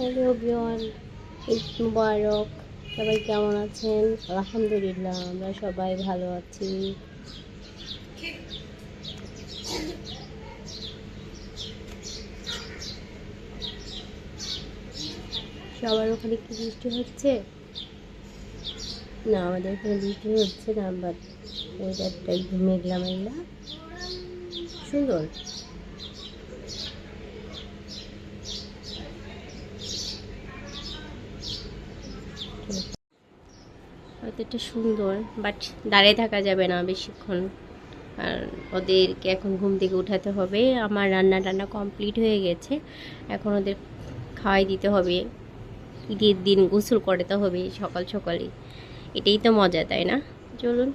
Hello everyone, Eid মুবারক। সবাই কেমন আছেন? আলহামদুলিল্লাহ, আমরা সবাই ভালো আছি। সবার ওখানে কি বৃষ্টি হচ্ছে? না, আমাদের এখানে বৃষ্টি হচ্ছে না বাট ওয়েদারটা একটু মেঘলা মেঘলা সুন্দর। এটা সুন্দর বাট দাঁড়িয়ে থাকা যাবে না বেশিক্ষণ। আর ওদেরকে এখন ঘুম থেকে উঠাতে হবে। আমার রান্না টান্না কমপ্লিট হয়ে গেছে। এখন ওদের খাওয়াই দিতে হবে। ঈদের দিন গোসল করাতে হবে সকাল সকালে। এটাই তো মজা তাই না? চলুন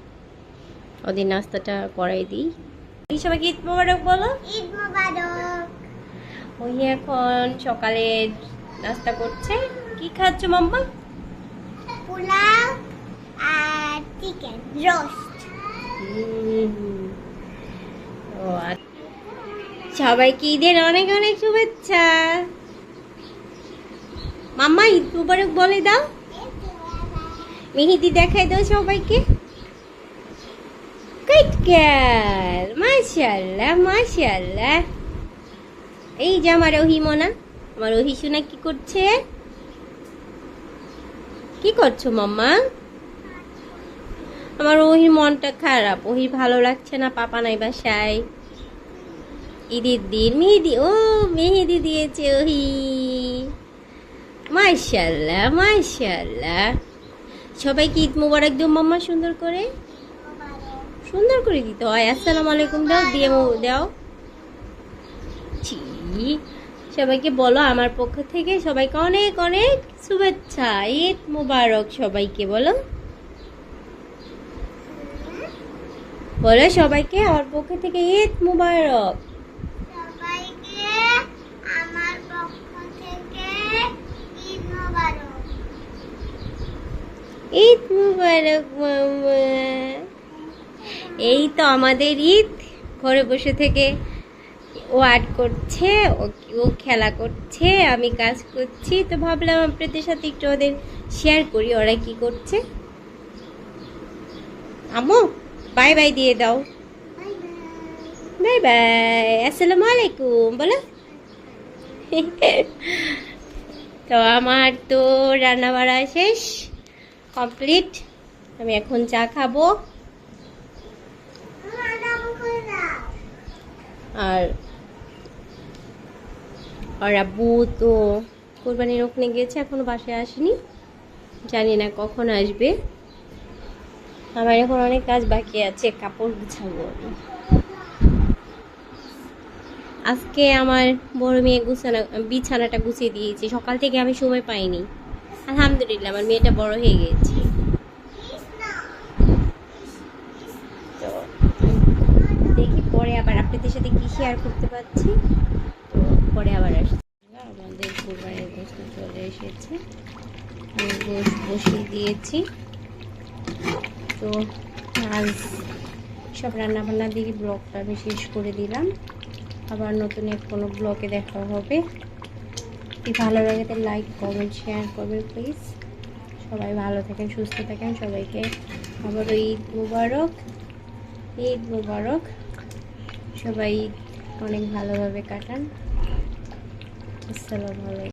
ওদের নাস্তাটা করাই দিই। সবাইকে ঈদ মোবারক বলো? ঈদ মোবারক। ওই এখন সকালে নাস্তা করছে। কি খাচ্ছ মাম্মা? পোলাও। আর চিকেন রোস্ট। সবাইকে ঈদের অনেক অনেক শুভেচ্ছা। মাম্মা, ঈদ মুবারক বলে দাও। মেহেদি দেখাই দাও সবাইকে। গুড গার্ল মাশাআল্লাহ মাশাআল্লাহ। এই যে আমার রহিমনা আমার রহি সোনা কি করছে? কি করছ মাম্মা? আমার ওহির মনটা খারাপ ওহির ভালো লাগছে না পাপা নাই বাসায়। ঈদের দিন মেহেদি, ও মেহেদি দিয়েছে ওহি। মাশাল্লাহ মাশাল্লাহ সবাইকে ঈদ মুবারক দিও মাম্মা সুন্দর করে? সুন্দর করে দিতে হয়। আসসালামু আলাইকুম দাও, দিয়ে দাও। ছি, সবাইকে বলো আমার পক্ষ থেকে সবাইকে অনেক অনেক শুভেচ্ছা। ঈদ মুবারক সবাইকে বলো। বলো সবাইকে আমার পক্ষ থেকে ঈদ মুবারক। সবাইকে আমার পক্ষ থেকে ঈদ মোবারক। ঈদ মুবারক মামা। এই তো আমাদের ঈদ। ঘরে বসে থেকে ও আর্ট করছে ও ও খেলা করছে আমি কাজ করছি। তো ভাবলাম আপনাদের সাথে একটু ওদের শেয়ার করি ওরা কি করছে? আমু বাই বাই দিয়ে দাও বাই বাই আসসালামু আলাইকুম বলো তো আমার তো রান্না বাড়া শেষ। কমপ্লিট আমি এখন চা খাব। আর আর আব্বু তো কোরবানির ওখানে গিয়েছে, এখনও বাসায় আসেনি। জানি না কখন আসবে। আমার এখন অনেক কাজ বাকি আছে, কাপড় গুছাবো। আজকে আমার বড় মেয়ে গুছানা, বিছানাটা গুছিয়ে দিয়েছি, সকাল থেকে আমি সময় পাইনি। আলহামদুলিল্লাহ, আমার মেয়েটা বড় হয়ে গেছে। তো দেখি পরে আবার আপনাদের সাথে কি শেয়ার করতে পারছি। তো পরে আবার আসছি। আমাদের কোরবানির গোস্ত চলে এসেছে। আমি গোস্ত বসিয়ে দিয়েছি। তো আজ সব রান্না বান্না দিয়ে ব্লগটা আমি শেষ করে দিলাম। আবার নতুন এক কোনো ব্লগে দেখা হবে। যদি ভালো লাগে তো লাইক কমেন্ট শেয়ার করবেন প্লিজ সবাই ভালো থাকেন, সুস্থ থাকেন। সবাইকে আবারও ঈদ মুবারক ঈদ মুবারক। সবাই অনেক ভালোভাবে কাটান। আসসালামু আলাইকুম।